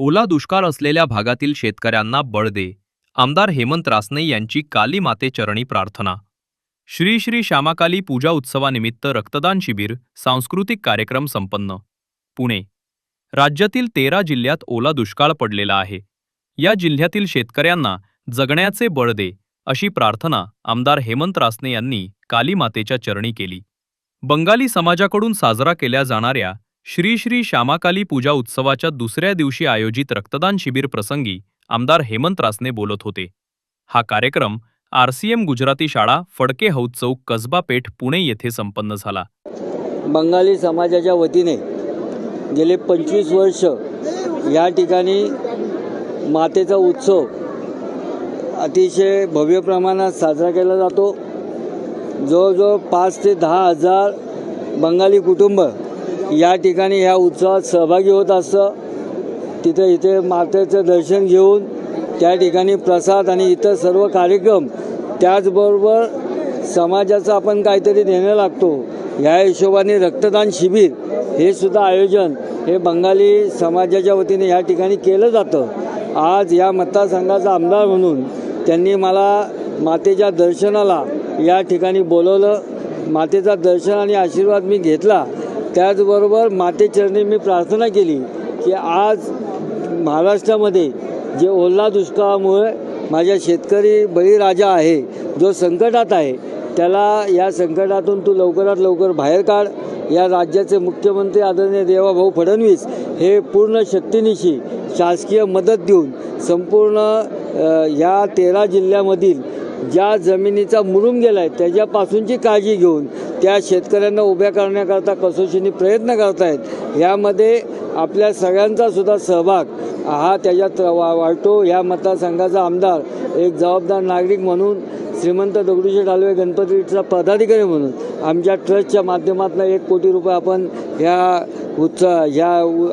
ओला दुष्काळ असलेल्या भागातील शेतकऱ्यांना बळ दे. आमदार हेमंत रासने यांची काली माते चरणी प्रार्थना. श्री श्री श्यामाकाली पूजा उत्सवानिमित्त रक्तदान शिबिर सांस्कृतिक कार्यक्रम संपन्न. पुणे. राज्यातील तेरा जिल्ह्यात ओला दुष्काळ पडलेला आहे. या जिल्ह्यातील शेतकऱ्यांना जगण्याचे बळ दे अशी प्रार्थना आमदार हेमंत रासने यांनी काली मातेच्या चरणी केली. बंगाली समाजाकडून साजरा केल्या जाणाऱ्या श्री श्री श्यामाकाली पूजा उत्सवाच्या दुसऱ्या दिवशी आयोजित रक्तदान शिबिर प्रसंगी आमदार हेमंत रासने बोलत होते. हा कार्यक्रम आरसीएम गुजराती शाळा फडके हौद चौक कसबा पेठ पुणे येथे संपन्न झाला. बंगाली समाजाच्या वतीने गेले पंचवीस वर्ष या ठिकाणी मातेचा उत्सव अतिशय भव्य प्रमाणात साजरा केला जातो. जवळजवळ पाच ते दहा हजार बंगाली कुटुंब या ठिकाणी ह्या उत्सवात सहभागी होत असतं. तिथे इथे मातेचं दर्शन घेऊन त्या ठिकाणी प्रसाद आणि इतर सर्व कार्यक्रम त्याचबरोबर समाजाचं आपण काहीतरी देणं लागतो. ह्या हिशोबाने रक्तदान शिबिर हे सुद्धा आयोजन हे बंगाली समाजाच्या वतीने या ठिकाणी केलं जातं. आज या मतदारसंघाचा आमदार म्हणून त्यांनी मला मातेच्या दर्शनाला या ठिकाणी बोलवलं. मातेचा दर्शन आणि आशीर्वाद मी घेतला. त्याचबरोबर मातेचरणी मी प्रार्थना केली की आज महाराष्ट्रामध्ये जे ओला दुष्काळामुळे माझ्या शेतकरी बळीराजा आहे जो संकटात आहे त्याला या संकटातून तू लवकरात लवकर बाहेर काढ. या राज्याचे मुख्यमंत्री आदरणीय देवाभाऊ फडणवीस हे पूर्ण शक्तीनिशी शासकीय मदत देऊन संपूर्ण या तेरा जिल्ह्यामधील ज्या जमिनीचा मुरुम गेला आहे त्याच्यापासूनची काळजी घेऊन त्या शेतकऱ्यांना उभ्या करण्याकरता कसोशीने प्रयत्न करतायत. यामध्ये आपल्या सगळ्यांचा सुद्धा सहभाग हा त्याच्यात वा वाढतो. या मतदारसंघाचा आमदार एक जबाबदार नागरिक म्हणून श्रीमंत दगडूशेठ हलवे गणपतीचा पदाधिकारी म्हणून आमच्या ट्रस्टच्या माध्यमातून एक कोटी रुपये आपण ह्या उत्साह ह्या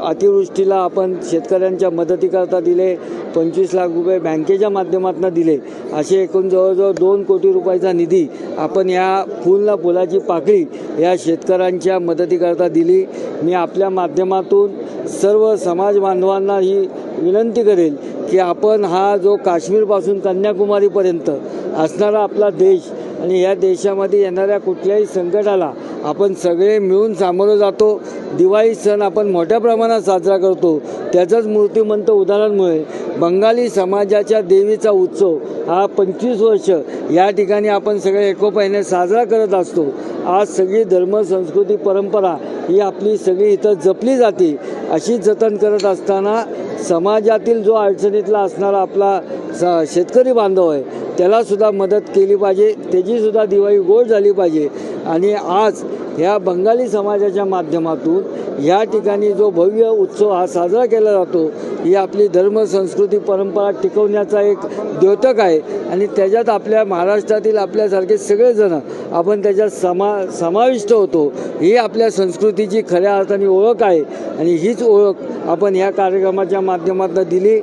अतिवृष्टीला आपण शेतकऱ्यांच्या मदतीकरता दिले पंचवीस लाख रुपये बँकेच्या माध्यमातून दिले असे एकूण जवळजवळ दोन कोटी रुपयाचा निधी आपण या फुलना फुलाची पाकळी या शेतकऱ्यांच्या मदतीकरता दिली. मी आपल्या माध्यमातून सर्व समाज बांधवांना ही विनंती करेल की आपण हा जो काश्मीरपासून कन्याकुमारीपर्यंत असणारा आपला देश आणि या देशामध्ये येणाऱ्या कुठल्याही संकटाला आपण सगळे मिळून सामोरं जातो. दिवाळी सण आपण मोठ्या प्रमाणात साजरा करतो. त्याचंच मूर्तिमंत उदाहरणमुळे बंगाली समाजाच्या देवीचा उत्सव हा पंचवीस वर्ष या ठिकाणी आपण सगळे एकोप्याने साजरा करत असतो. आज सगळी धर्म संस्कृती परंपरा ही आपली सगळी इथं जपली जाते. अशी जतन करत असताना समाजातील जो अडचणीतला असणारा आपला स शेतकरी बांधव आहे त्यालासुद्धा मदत केली पाहिजे. त्याचीसुद्धा दिवाळी गोड झाली पाहिजे. आणि आज ह्या बंगाली समाजाच्या माध्यमातून या ठिकाणी जो भव्य उत्सव हा साजरा केला जातो ही आपली धर्म संस्कृती परंपरा टिकवण्याचा एक द्योतक आहे. आणि त्याच्यात आपल्या महाराष्ट्रातील आपल्यासारखे सगळेजण आपण त्याच्यात समा समाविष्ट होतो. ही आपल्या संस्कृतीची खऱ्या अर्थाने ओळख आहे. आणि हीच ओळख आपण या कार्यक्रमाच्या माध्यमातून दिली.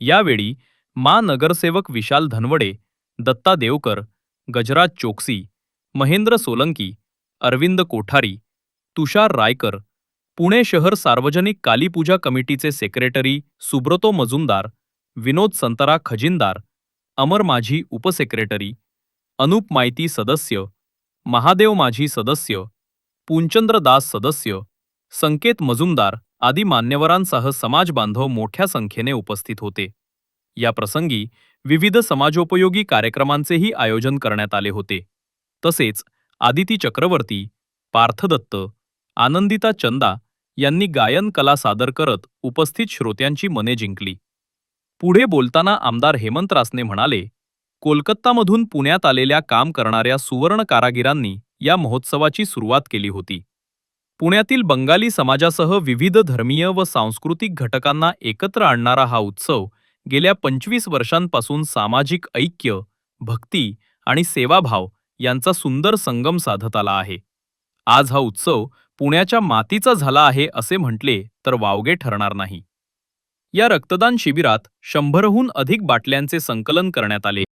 यावेळी मा नगरसेवक विशाल धनवडे दत्ता देवकर गजराज चोक्सी महेंद्र सोलंकी अरविंद कोठारी तुषार रायकर पुणे शहर सार्वजनिक कालीपूजा कमिटीचे सेक्रेटरी सुब्रतो मजुमदार विनोद संतरा खजिनदार अमर माझी उपसेक्रेटरी अनुप माहिती सदस्य महादेव माझी सदस्य पूनचंद्र दास सदस्य संकेत मजुमदार आदी मान्यवरांसह समाज बांधव मोठ्या संख्येने उपस्थित होते. या प्रसंगी विविध समाजोपयोगी कार्यक्रमांचेही आयोजन करण्यात आले होते. तसेच आदिती चक्रवर्ती पार्थदत्त आनंदिता चंदा यांनी गायन कला सादर करत उपस्थित श्रोत्यांची मने जिंकली. पुढे बोलताना आमदार हेमंत रासने म्हणाले कोलकातामधून पुण्यात आलेल्या काम करणाऱ्या सुवर्ण कारागिरांनी या महोत्सवाची सुरुवात केली होती. पुण्यातील बंगाली समाजासह विविध धर्मीय व सांस्कृतिक घटकांना एकत्र आणणारा हा उत्सव गेल्या पंचवीस वर्षांपासून सामाजिक ऐक्य भक्ती आणि सेवाभाव यांचा सुंदर संगम साधत आला आहे. आज हा उत्सव पुण्याच्या मातीचा झाला आहे असे म्हटले तर वावगे ठरणार नाही. या रक्तदान शिबिरात शंभरहून अधिक बाटल्यांचे संकलन करण्यात आले.